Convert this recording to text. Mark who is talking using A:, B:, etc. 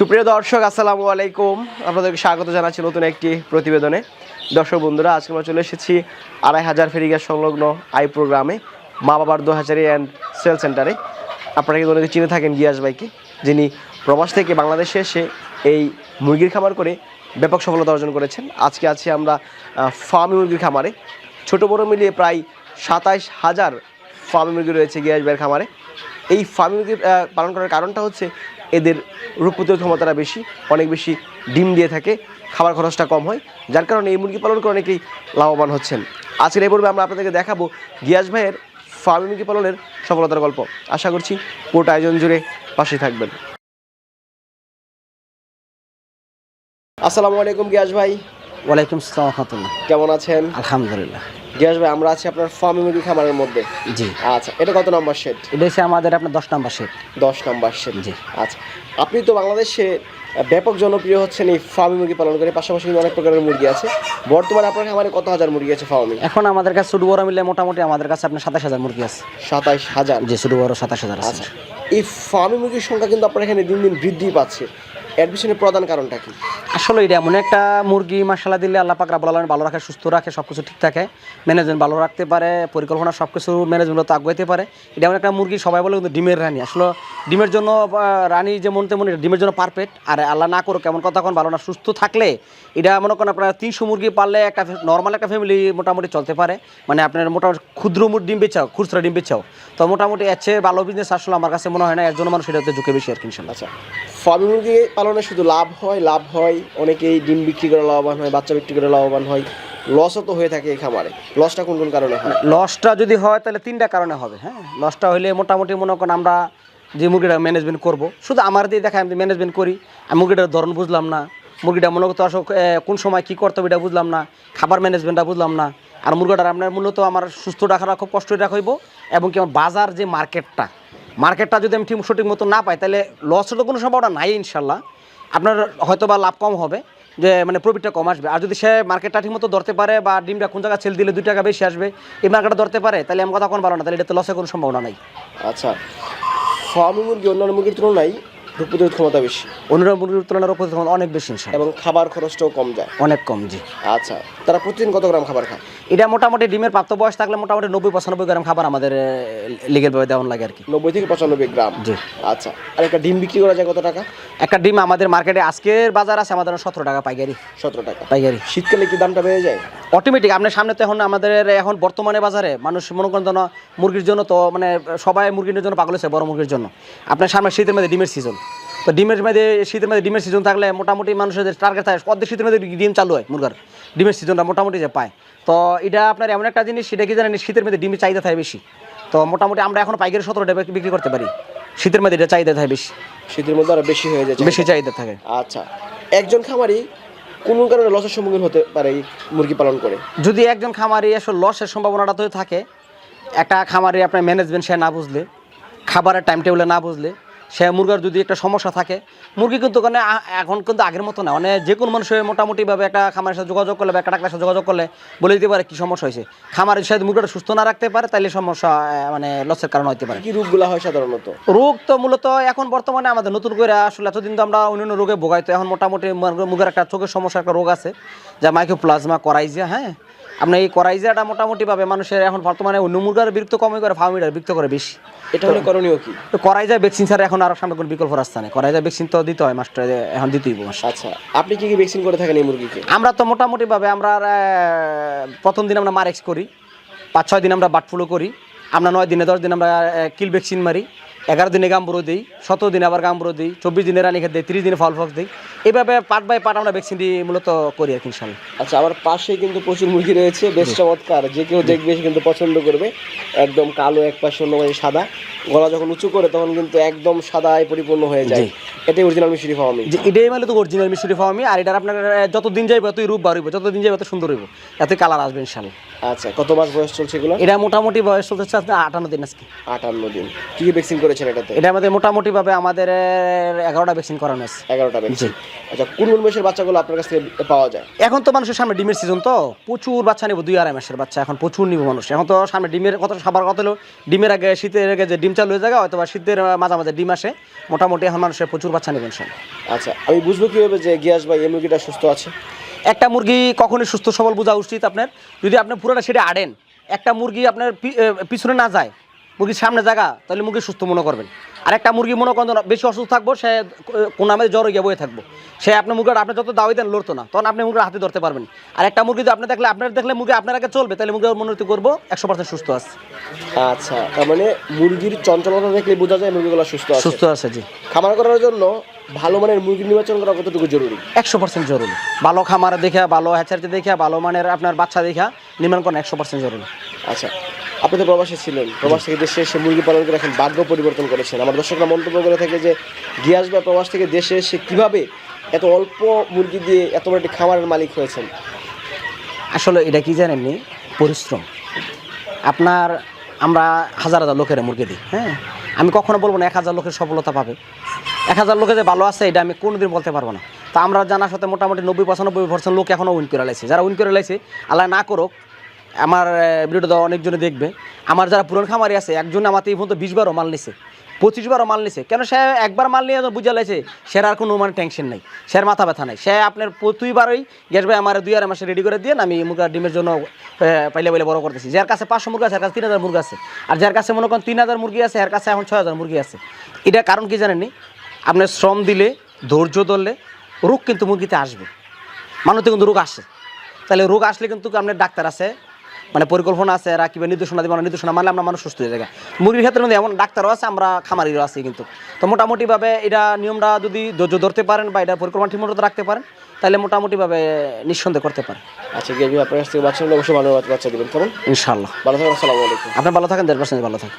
A: সুপ্রিয় দর্শক, আসসালামু আলাইকুম। আপনাদেরকে স্বাগত জানাচ্ছি নতুন একটি প্রতিবেদনে। দর্শক বন্ধুরা, আজকে আমরা চলে এসেছি আড়াই হাজার ফেরিঘাট সংলগ্ন আই প্রোগ্রামে, মা বাবার দু হাজারি অ্যান্ড সেল সেন্টারে। আপনারা কিন্তু অনেকে চিনে থাকেন গিয়াস ভাইকে, যিনি প্রবাস থেকে বাংলাদেশে এসে এই মুরগির খামার করে ব্যাপক সফলতা অর্জন করেছেন। আজকে আছি আমরা ফার্মি মুরগির খামারে। ছোট বড় মিলিয়ে প্রায় সাতাইশ হাজার ফার্মি মুরগি রয়েছে গিয়াস ভাইয়ের খামারে। এই ফার্মি মুরগি পালন করার কারণটা হচ্ছে এদের রোগ প্রতিরোধ ক্ষমতাটা বেশি অনেক বেশি ডিম দিয়ে থাকে খাবার খরচটা কম হয়। যার কারণে এই মুরগি পালন করে অনেকেই লাভবান হচ্ছেন। আজকের এই পর্বে আমরা আপনাদেরকে দেখাবো গিয়াস ভাইয়ের ফার্মি মুরগি পালনের সফলতার গল্প। আশা করছি পুরোটা আয়োজন জুড়ে পাশে থাকবেন। আসসালামু আলাইকুম গিয়াস ভাই।
B: ওয়ালাইকুম আসসালাম
A: কেমন আছেন?
B: আলহামদুলিল্লাহ।
A: গিয়াস ভাই আমরা আছি আপনার ফার্মি মুরগি খামারের মধ্যে।
B: জি।
A: আচ্ছা এটা কত নম্বর সেট
B: এটা হচ্ছে আমাদের আপনার দশ নম্বর সেট
A: দশ নম্বর সেট
B: জি।
A: আচ্ছা আপনি তো বাংলাদেশে ব্যাপক জনপ্রিয় হচ্ছেন এই ফার্মি মুরগি পালন করে পাশাপাশি কিন্তু অনেক প্রকারের মুরগি আছে। বর্তমানে আপনার খামারে কত হাজার মুরগি আছে ফার্মি
B: এখন আমাদের কাছে ছোট বড় মিলে মোটামুটি আমাদের কাছে আপনার সাতাশ হাজার মুরগি আছে।
A: সাতাশ হাজার?
B: জি ছোট বড় সাতাশ হাজার আছে।
A: আচ্ছা এই ফার্মি মুরগির সংখ্যা কিন্তু আপনার এখানে দিন দিন বৃদ্ধি পাচ্ছে। এর পিছনে প্রধান কারণটা কি?
B: আসলে এটা এমন একটা মুরগি মশলা দিলে আল্লাহ পাক রাবুল আলমিন ভালো রাখে, সুস্থ রাখে সব কিছু ঠিক থাকে। ম্যানেজমেন্ট ভালো রাখতে পারে, পরিকল্পনা সব কিছু ম্যানেজমেন্ট আগুয়াইতে পারে। এটা এমন একটা মুরগি, সবাই বলে কিন্তু ডিমের রানী। আসলে ডিমের জন্য রানী যেমন তেমন ডিমের জন্য পারফেক্ট আর আল্লাহ না করো কেমন কথা এখন ভালো না সুস্থ থাকলে এটা মনে করেন আপনার তিনশো মুরগি পারলে একটা নর্মাল একটা ফ্যামিলি মোটামুটি চলতে পারে। মানে আপনার মোটামুটি ক্ষুদ্র মুর ডিম বেচাও খুচরা ডিম বেচাও। তো মোটামুটি এর চেয়ে ভালো বিজনেস আসলে আমার কাছে মনে হয় না এর জন্য মানুষ এটাতে ঝুঁকে বেশি আর কি ইনশাল্লাহ
A: আচ্ছা। ফার্মি মুরগি পালনে শুধু লাভ হয় লাভ হয় অনেকেই ডিম বিক্রি করে লাভবান হয় বাচ্চা বিক্রি করে লাভবান হয়। লসও তো হয়ে থাকে এই খামারে। লসটা কোন কোন কারণে হয়?
B: লসটা যদি হয় তাহলে তিনটা কারণে হবে হ্যাঁ? লসটা হলে মোটামুটি মনে করেন আমরা যে মুরগিটা ম্যানেজমেন্ট করব। শুধু আমার দিয়ে দেখা আমি ম্যানেজমেন্ট করি। আমি মুরগিটার ধরন বুঝলাম না। মুরগিটা মনে করতে কোন সময় কী করতে হবে এটা বুঝলাম না। খাবার ম্যানেজমেন্টটা বুঝলাম না। আর মুরগিটার আপনার মূলত আমার সুস্থ রাখাটা খুব কষ্ট রাখা হইব এবং কি আমার বাজার যে মার্কেটটা মার্কেটটা যদি আমি ঠিক সঠিক মতো না পাই, তাহলে লসের তো কোনো সম্ভাবনা নাই ইনশাল্লাহ। আপনার হয়তো বা লাভ কম হবে। যে মানে প্রফিটটা কম আসবে। আর যদি সে মার্কেটটা ঠিক মতো ধরতে পারে বা ডিমটা কোন জায়গায় সেল দিলে দুই টাকা বেশি আসবে, এই মার্কেটটা ধরতে পারে, তাহলে আমার কথা কোন ভালো না। তাহলে এটাতে লসের কোনো সম্ভাবনা নাই।
A: আচ্ছা। ফার্মি মুরগি অন্যান্য মুরগির তুলনায় রোগ প্রতিরোধ ক্ষমতা বেশি।
B: অন্যান্য মুরগির তুলনায় রোগ প্রতিরোধ ক্ষমতা অনেক বেশি।
A: এবং খাবার খরচটাও কম যায়।
B: অনেক কম জি।
A: আচ্ছা তারা প্রতিদিন কত গ্রাম খাবার খায়?
B: এটা মোটামুটি ডিমের প্রাপ্ত বয়স থাকলে মোটামুটি নব্বই পঁচানব্বই গ্রাম খাবার আমাদের লিগেল ভাবে দেওয়ান লাগে আর কি।
A: নব্বই থেকে পঁচানব্বই গ্রাম।
B: জি।
A: আচ্ছা আর একটা ডিম বিক্রি করা যায় কত টাকা?
B: একটা ডিম আমাদের মার্কেটে আজকের বাজার আছে আমাদের সতেরো টাকা পাইকারি।
A: সতেরো টাকা।
B: পাইকারি।
A: শীতকালে কি দামটা বেড়ে যায়?
B: অটোমেটিক আপনার সামনে তো এখন আমাদের এখন বর্তমানে বাজারে মানুষ মনে করেন যেন মুরগির জন্য তো মানে সবাই মুরগির জন্য পাগল হয়েছে বড় মুরগির জন্য। আপনার সামনে শীতের মধ্যে ডিমের সিজন তো ডিমের মধ্যে শীতের মধ্যে ডিমের সিজন থাকলে মোটামুটি মানুষের টার্গেট থাকে অর্ধেক শীতের মধ্যে ডিম চালু হয় মুরগার। ডিমের সিজনটা মোটামুটি যে পায়। তো এটা আপনার এমন একটা জিনিস সেটা কি জানেন শীতের মধ্যে ডিমের চাহিদা থাকে বেশি। তো মোটামুটি আমরা এখন পাইকারি সতেরো টাকা বিক্রি করতে পারি। শীতের মধ্যে এটা চাহিদা থাকে বেশি।
A: শীতের মধ্যে আরও বেশি হয়ে যায়
B: বেশি চাহিদা থাকে।
A: আচ্ছা। একজন খামারি কোন কারণে লসের সম্মুখীন হতে পারে মুরগি পালন করে?
B: যদি একজন খামারি আসলে লসের সম্ভাবনাটা তো থাকে, একটা খামারি আপনার ম্যানেজমেন্ট সে না বুঝলে, খাবারের টাইম টেবিলে না বুঝলে সে মুরগার যদি একটা সমস্যা থাকে মুরগি কিন্তু ওখানে এখন কিন্তু আগের মতো না। মানে যে কোনো মানুষের মোটামুটিভাবে একটা খামারের সাথে যোগাযোগ করলে বা একটা ডাক্তারের সাথে যোগাযোগ করলে বলে দিতে পারে কি সমস্যা হয়েছে। খামারের সাথে মুরগাটা সুস্থ না রাখতে পারে তাহলে সমস্যা মানে লসের কারণ হতে পারে।
A: কি রোগগুলো হয় সাধারণত?
B: রোগ তো মূলত এখন বর্তমানে আমাদের নতুন করে আসলে এতদিন তো আমরা অন্যান্য রোগে ভোগাইতো এখন মোটামুটি মুরগ- মুরগের একটা চোখের সমস্যা একটা রোগ আছে যা মাইক্রো প্লাজমা করাইজিয়া হ্যাঁ? আপনার এই করাইজিয়াটা মোটামুটিভাবে মানুষের এখন বর্তমানে অন্য মুরগার বিরক্ত কমই করে ফার্মিটার বিরক্ত করে বেশি।
A: এটা হলে করণীয় কি?
B: তো করাইজা ভ্যাকসিন ছাড়া এখন আর সামনে কোনো বিকল্প রাস্তা নেই। করাইজা ভ্যাকসিন তো দিতে হয় মাস্টার এখন দিতেই মাস্টার।
A: আচ্ছা আপনি কি কি ভ্যাকসিন করে থাকেন এই মুরগিকে?
B: আমরা তো মোটামুটিভাবে আমরা প্রথম দিন আমরা মারেক্স করি পাঁচ ছয় দিন আমরা বার্ড ফ্লু করি আমরা নয় দিনে দশ দিন আমরা কিল ভ্যাকসিন মারি এগারো দিনে গাম্বুরো দিই সতেরো দিনে আবার গাম্বুরো দিই চব্বিশ দিনে রানী খেতে দিই তিরিশ দিনে ফল ফক্স দিই। এইভাবে পার্ট বাই পার্ট আমরা ভ্যাকসিন দিয়ে মূলত করি আর কি ইনশাল্লাহ।
A: আচ্ছা আমার পাশে কিন্তু প্রচুর মুরগি রয়েছে বেশ চমৎকার। যে কেউ দেখবে সে কিন্তু পছন্দ করবে। একদম কালো এক পাশে অন্য পাশে সাদা। গলা যখন উঁচু করে তখন কিন্তু একদম সাদায় পরিপূর্ণ হয়ে যায়। এটাই অরিজিনাল মিশরি ফার্মিং
B: যে এটাই মানে তো অরিজিনাল মিশরি ফার্মি আর এটার আপনার যত দিন যাইবে ততই রূপ বাড়িব যত দিন যাইবে তত সুন্দর হইব। এতই কালার আসবে ইনশাল্লাহ।
A: আচ্ছা কত মাস বয়স চলছে এগুলো?
B: এটা মোটামুটি বয়স চলতে হচ্ছে আপনার আটান্ন দিন আজকে।
A: আটান্ন দিন। কি কি ভ্যাকসিন করেছেন এটাতে?
B: এটা আমাদের মোটামুটিভাবে আমাদের এগারোটা ভ্যাকসিন করানো আছে।
A: এগারোটা ভ্যাকসিন আচ্ছা কোন কোন বয়সের বাচ্চাগুলো আপনার কাছ থেকে পাওয়া যায়?
B: এখন তো মানুষের সামনে ডিমের সিজন তো। প্রচুর বাচ্চা নেব দুই আড়াই মাসের বাচ্চা। এখন প্রচুর নিব মানুষ। এখন তো সামনে ডিমের কত সবার কত হলো ডিমের আগে শীতের আগে যে ডিম চালু হয়ে যায় হয়তো বা শীতের মাঝামাঝি ডিম আসে। মোটামুটি এখন মানুষের প্রচুর বাচ্চা নেবেন
A: আচ্ছা আমি বুঝব কীভাবে যে গিয়াস ভাই এই সুস্থ আছে?
B: একটা মুরগি কখনই সুস্থ, সবল বোঝা উচিত আপনার। যদি আপনি পুরোটা সেটা আড়েন, একটা মুরগি আপনার পিছনে না যায়, মুরগির সামনে জায়গা, তাহলে মুরগি সুস্থ মনে করবেন। আর একটা মুরগি মনে করেন বেশি অসুস্থ থাকব সে কোন আমাদের জ্বর গিয়ে বয়ে থাকব। সে আপনার মুরগিটা আপনি যত দাওয়াই দেন লড়তো না তখন আপনি মুরগির হাতে ধরতে পারবেন। আর একটা মুরগি যদি আপনি দেখলে আপনার দেখলে মুরগি আপনার আগে চলবে তাহলে মুরগি মনোনীত করব একশো পার্সেন্ট সুস্থ আছে।
A: আচ্ছা তার মানে মুরগির চঞ্চলতা দেখলে বোঝা যায় মুরগিগুলো সুস্থ
B: সুস্থ আছে জি।
A: খামার করার জন্য ভালো মানের মুরগি নির্বাচন করা কতটুকু জরুরি?
B: একশো পার্সেন্ট জরুরি। ভালো খামার দেখে ভালো হ্যাচারিতে দেখে ভালো মানের আপনার বাচ্চা দেখা নির্মাণ করা একশো পার্সেন্ট জরুরি।
A: আচ্ছা আপনি তো প্রবাসে ছিলেন, প্রবাস থেকে দেশে এসে মুরগি পালন করে এখন ভাগ্য পরিবর্তন করেছেন। আমার দর্শকরা মন্তব্য করে থাকে যে গিয়াস বা প্রবাস থেকে দেশে এসে কীভাবে এত অল্প মুরগি দিয়ে এত বড় একটি খামারের মালিক হয়েছেন?
B: আসলে এটা কি জানেননি পরিশ্রম। আপনার, আমরা হাজার হাজার লোকের মুরগি দিই হ্যাঁ? আমি কখনো বলব না, এক হাজার লোকের সফলতা পাবে। এক হাজার লোকে যে ভালো আছে, এটা আমি কোনোদিন বলতে পারব না। তা আমরা জানার সাথে মোটামুটি নব্বই পঁচানব্বই পার্সেন্ট লোক এখনও উইন করে লাইছে। যারা উইন করে লাইছে, আল্লাহ না করুক আমার ভিডিওটা অনেকজনে দেখবে। আমার যারা পুরন খামারি আছে, একজন আমার এই পর্যন্ত বিশ বারও মাল নিছে, পঁচিশ বারও মাল নিছে। কেন সে একবার মাল নিয়ে বুঝে লাইছে সে আর কোনো মানে টেনশন নাই সে মাথা ব্যথা নাই। সে আপনার প্রতিবারই গ্যাস ভাই আমার দুই আড়াই মাসে রেডি করে দিয়ে আমি মুরগা ডিমের জন্য পাইলে পাইলে বড় করতেছি। যার কাছে পাঁচশো মুরগি আছে যার কাছে তিন হাজার মুরগি আছে। আর যার কাছে মনে করেন তিন হাজার মুরগি আছে, এর কাছে এখন ছয় হাজার মুরগি আছে। এটা কারণ কি জানেননি? আপনার শ্রম দিলে, ধৈর্য ধরলে রোগ কিন্তু মুরগিতে আসবে। মানুষ কিন্তু রোগ আসে। তাহলে রোগ আসলে কিন্তু আপনার ডাক্তার আছে মানে পরিকল্পনা আছে এরা কিংবা নির্দেশনা দেবে নির্দেশনা মানলে আমরা মানুষ সুস্থ হয়ে যাবে। মুরগির ক্ষেত্রে মধ্যে এমন ডাক্তারও আছে আমরা খামারিরও আছি কিন্তু। তো মোটামুটিভাবে এটা নিয়মটা যদি ধৈর্য ধরতে পারেন বা এটা পরিকল্পনা ঠিকমতো রাখতে পারেন তাহলে মোটামুটিভাবে নিঃসন্দেহ করতে পারেন।
A: আচ্ছা গিয়ে আপনার কাছ থেকে বাচ্চা অবশ্যই ভালো বাচ্চা দেবেন কেমন?
B: ইনশাল্লাহ
A: ভালো থাকেন আসসালামু আলাইকুম।
B: আপনি ভালো থাকেন দেড় পার্সেন্ট ভালো থাকেন।